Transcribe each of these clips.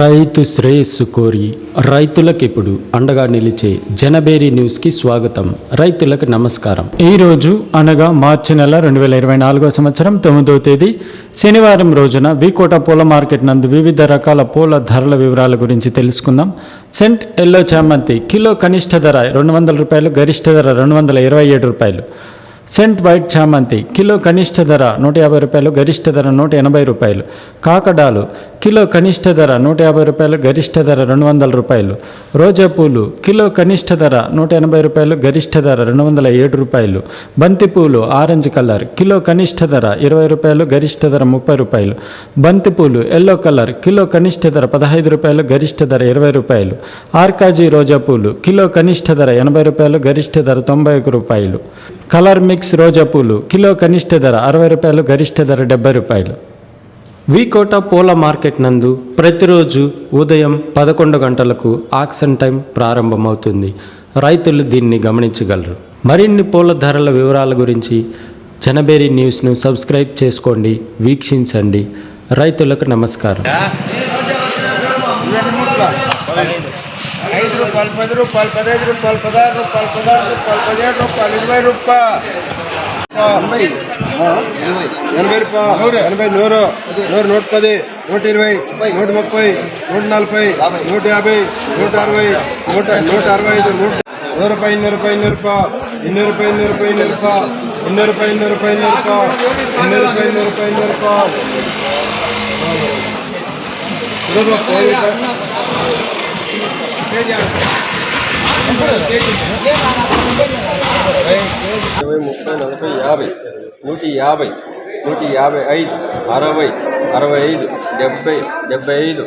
రైతు శ్రేయస్సు కోరి రైతులకు ఇప్పుడు అండగా నిలిచే జనబేరి న్యూస్కి స్వాగతం. రైతులకు నమస్కారం. ఈరోజు అనగా మార్చి నెల రెండు వేల ఇరవై నాలుగో సంవత్సరం తొమ్మిదవ తేదీ శనివారం రోజున వికోట పూల మార్కెట్ నందు వివిధ రకాల పూల ధరల వివరాల గురించి తెలుసుకుందాం. సెంట్ ఎల్లో చామంతి కిలో కనిష్ట ధర రెండు వందల రూపాయలు గరిష్ట ధర రెండు వందల ఇరవై ఏడు రూపాయలు. సెంట్ వైట్ చామంతి కిలో కనిష్ట ధర నూట యాభై రూపాయలు గరిష్ట ధర నూట ఎనభై రూపాయలు. కాకడాలు కిలో కనిష్ట ధర నూట యాభై రూపాయలు గరిష్ట ధర రెండు వందల రూపాయలు. రోజా పూలు కిలో కనిష్ట ధర నూట ఎనభై రూపాయలు గరిష్ట ధర రెండు వందల ఏడు రూపాయలు. బంతిపూలు ఆరెంజ్ కలర్ కిలో కనిష్ట ధర ఇరవై రూపాయలు గరిష్ట ధర ముప్పై రూపాయలు. బంతిపూలు ఎల్లో కలర్ కిలో కనిష్ట ధర పదహైదు రూపాయలు గరిష్ట ధర ఇరవై రూపాయలు. ఆర్కాజీ రోజా పూలు కిలో కనిష్ట ధర ఎనభై రూపాయలు గరిష్ట ధర తొంభై ఒక రూపాయలు. కలర్ మిక్స్ రోజా పూలు కిలో కనిష్ట ధర అరవై రూపాయలు గరిష్ట ధర డెబ్బై రూపాయలు. వికోట పూల మార్కెట్ నందు ప్రతిరోజు ఉదయం పదకొండు గంటలకు ఆక్షన్ టైం ప్రారంభమవుతుంది. రైతులు దీన్ని గమనించగలరు. మరిన్ని పూల ధరల వివరాల గురించి జనబేరి న్యూస్ను సబ్స్క్రైబ్ చేసుకోండి వీక్షించండి. రైతులకు నమస్కారం. ఐదు రూపాయలు పది రూపాయలు పదహైదు రూపాయలు పదహారు రూపాయలు పదహారు రూపాయలు పదిహేడు రూపాయలు ఇరవై రూపాయలు ఎనభై రూపాయలు ఎనభై నూరు నూరు నూట పది నూట ఇరవై నూట ముప్పై నూట నలభై నూట యాభై నూట అరవై నూట నూట అరవై ఐదు నూట నూరు రూపాయి ఇన్నూరు రూపాయి ఇన్నూరు రూపాయలు ఇన్నూరు రూపాయి ఇన్నూరు రూపాయి ఇన్నూరు రూపాయలు ఇన్నూరు రూపాయి ఇన్నూరు రూపాయి ఇన్నూరు రూపాయలు ఇన్నూరు రూపాయి ఇన్నూరు రూపాయి ఇన్నూరు రూపాయలు ఇరవై ముప్పై నలభై యాభై నూట యాభై నూట యాభై ఐదు అరవై అరవై ఐదు డెబ్బై డెబ్బై ఐదు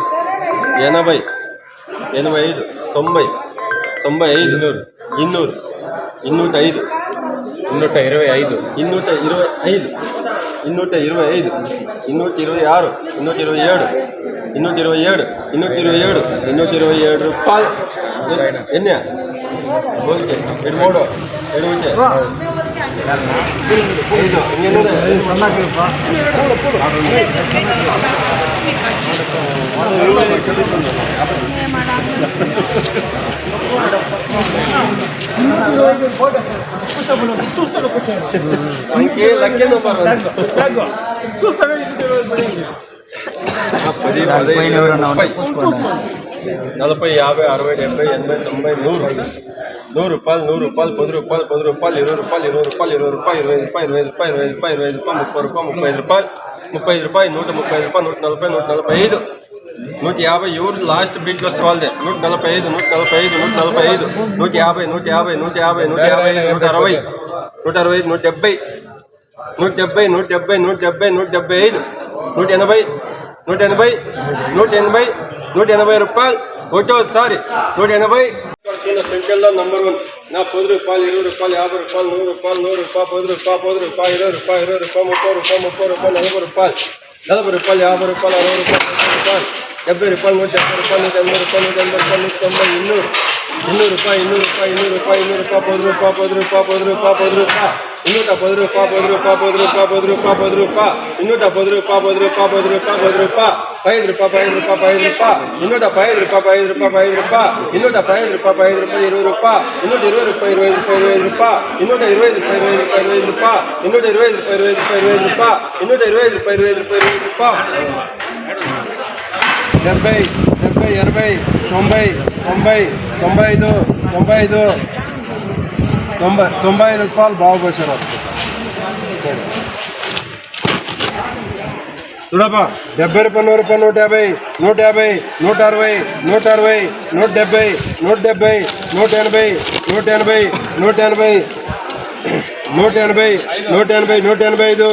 ఎనభై ఎనభై ఐదు తొంభై తొంభై ఐదు ఇన్నూరు ఇన్నూట ఐదు ఇన్నూట ఇరవై ఐదు ఇన్నూట ఇరవై ఐదు ఇన్నూట ఇరవై ఐదు ఇన్నూట ఇరవై ఆరు ఇన్నూట ఇరవై ఏడు ఇన్నూట ఇరవై ఏడు ఇన్నూట ఇరవై ఏడు ఇన్నూట ఇరవై ఏడు రూపాయలు ఎన్ని ఓకే ఏడు మూడు ఏడు ఉంటే ఐదు ఇంకెన్ని ఇంకే లక్కేదో పర్వాలేదు పది పదిహేను ముప్పై నలభై యాభై అరవై డెబ్బై ఎనభై తొంభై నూరు నూరు రూపాయలు నూరు రూపాయలు పది రూపాయలు పది రూపాయలు ఇరవై రూపాయలు ఇరవై రూపాయలు ఇరవై రూపాయలు ఇరవై రూపాయలు ఇరవై రూపాయలు ఇరవై రూపాయలు ఇరవై రూపాయలు ముప్పై రూపాయలు ముప్పై ఐదు రూపాయలు ముప్పై ఐదు రూపాయలు నూట ముప్పై ఐదు రూపాయలు నూట నలభై నూట నలభై ఐదు నూట యాభై ఎవరు లాస్ట్ బిడ్ వస్తే వాళ్ళదే నూట నలభై ఐదు నూట నలభై ఐదు నూట నలభై ఐదు నూట యాభై నూట యాభై నూట యాభై నూట యాభై ఐదు నూట అరవై నూట అరవై ఐదు నూట డెబ్బై నూట డెబ్బై నూట డెబ్బై నూట డెబ్బై నూట డెబ్బై ఐదు నూట ఎనభై నూట ఎనభై నూట ఎనభై నూట ఎనభై రూపాయలు ఒకటోసారి నూట ఎనభై సెంట్రల్లో నంబర్ వన్ నా పది రూపాయలు ఇరవై రూపాయలు యాభై రూపాయలు నూరు రూపాయలు నూరు రూపాయలు పది రూపాయలు పది రూపాయలు ఇరవై రూపాయలు ఇరవై రూపాయలు ముప్పై రూపాయలు ముప్పై రూపాయలు నలభై రూపాయలు నలభై రూపాయలు యాభై రూపాయలు అరవై రూపాయలు డెబ్బై రూపాయలు డెబ్బై రూపాయలు నూట డెబ్బై రూపాయలు నూట ఎనభై రూపాయలు నూట ఎనభై రూపాయలు నూట తొంభై ఇన్నూరు ఇన్నూరు రూపాయలు ఇన్నూరు రూపాయలు ఇన్నూరు రూపాయలు ఇన్నూరు రూపాయలు పది రూపాయలు పది రూపాయలు పది రూపాయలు పది రూపాయలు ఇన్నూట పది రూపాయలు పది రూపాయలు పది రూపాయలు పది రూపాయలు పది రూపాయలు ఇన్నూట పది రూపాయలు పది రూపాయలు పది రూపాయలు పది రూపాయలు పైదు రూపాయలు పైదు రూపాయలు పైదు రూపాయలు ఇన్నూట పైదు రూపాయలు పైదు రూపాయలు పైదు రూపాయలు ఇన్నూట పైదు రూపాయలు పైదు రూపాయలు ఇరవై రూపాయలు ఇన్నూట ఇరవై రూపాయలు ఇరవై రూపాయలు ఇరవై రూపాయలు ఇన్నూట ఇరవై రూపాయలు ఇరవై రూపాయలు ఇరవై రూపాయలు ఇన్నూట ఇరవై రూపాయలు ఇరవై రూపాయలు ఇరవై రూపాయలు ఇన్నూట ఇరవై రూపాయలు ఇరవై రూపాయలు ఇరవై రూపాయలు డెబ్బై డెబ్బై ఎనభై తొంభై తొంభై తొంభై ఐదు తొంభై ఐదు తొంభై తొంభై ఐదు రూపాయలు బాగుపోసారు చూడప్ప డెబ్బై రూపాయలు నూరు రూపాయలు నూట యాభై నూట యాభై నూట అరవై నూట అరవై నూట డెబ్బై నూట డెబ్బై నూట ఎనభై నూట ఎనభై నూట ఎనభై నూట ఎనభై నూట ఎనభై నూట ఎనభై ఐదు